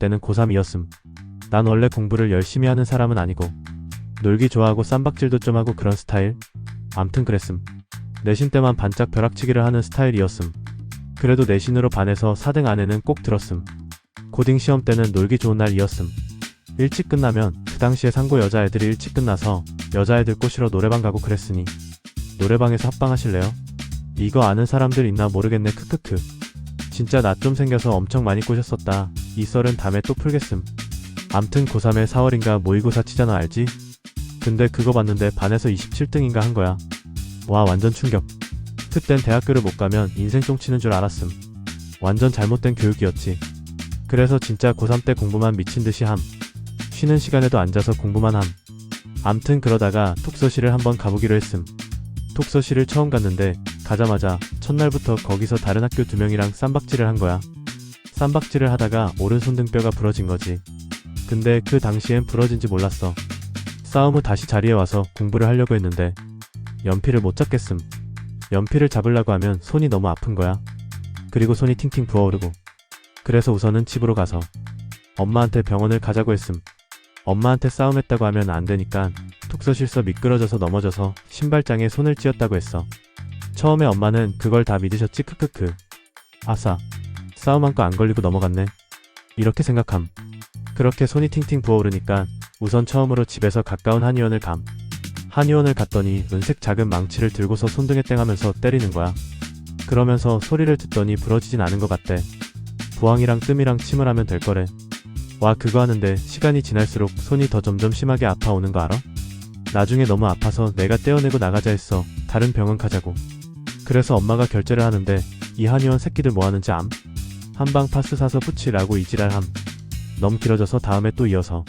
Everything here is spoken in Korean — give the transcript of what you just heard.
때는 고3이었음. 난 원래 공부를 열심히 하는 사람은 아니고 놀기 좋아하고 쌈박질도 좀 하고 그런 스타일? 암튼 그랬음. 내신 때만 반짝 벼락치기를 하는 스타일이었음. 그래도 내신으로 반해서 4등 안에는 꼭 들었음. 고딩 시험 때는 놀기 좋은 날이었음. 일찍 끝나면 그 당시에 상고 여자애들이 일찍 끝나서 여자애들 꼬시러 노래방 가고 그랬으니 노래방에서 합방하실래요? 이거 아는 사람들 있나 모르겠네 크크크. 진짜 나 좀 생겨서 엄청 많이 꼬셨었다. 이 썰은 다음에 또 풀겠음. 암튼 고3에 4월인가 모의고사 치잖아 알지? 근데 그거 봤는데 반에서 27등인가 한 거야. 와 완전 충격. 그땐 대학교를 못 가면 인생 똥치는 줄 알았음. 완전 잘못된 교육이었지. 그래서 진짜 고3 때 공부만 미친 듯이 함. 쉬는 시간에도 앉아서 공부만 함. 암튼 그러다가 톡서실을 한번 가보기로 했음. 톡서실을 처음 갔는데 가자마자 첫날부터 거기서 다른 학교 두 명이랑 쌈박질을 한 거야. 쌈박질을 하다가 오른손 등뼈가 부러진 거지. 근데 그 당시엔 부러진지 몰랐어. 싸움 후 다시 자리에 와서 공부를 하려고 했는데 연필을 못 잡겠음. 연필을 잡으려고 하면 손이 너무 아픈 거야. 그리고 손이 팅팅 부어오르고. 그래서 우선은 집으로 가서 엄마한테 병원을 가자고 했음. 엄마한테 싸움했다고 하면 안 되니까 톡서실서 미끄러져서 넘어져서 신발장에 손을 찧었다고 했어. 처음에 엄마는 그걸 다 믿으셨지 크크크. 아싸. 싸움 한거 안 걸리고 넘어갔네. 이렇게 생각함. 그렇게 손이 팅팅 부어오르니까 우선 처음으로 집에서 가까운 한의원을 감. 한의원을 갔더니 은색 작은 망치를 들고서 손등에 땡하면서 때리는 거야. 그러면서 소리를 듣더니 부러지진 않은 것 같대. 부항이랑 뜸이랑 침을 하면 될 거래. 와 그거 하는데 시간이 지날수록 손이 더 점점 심하게 아파오는 거 알아? 나중에 너무 아파서 내가 떼어내고 나가자 했어. 다른 병원 가자고. 그래서 엄마가 결제를 하는데 이 한의원 새끼들 뭐 하는지 암? 한방 파스 사서 붙이라고 이지랄함. 너무 길어져서 다음에 또 이어서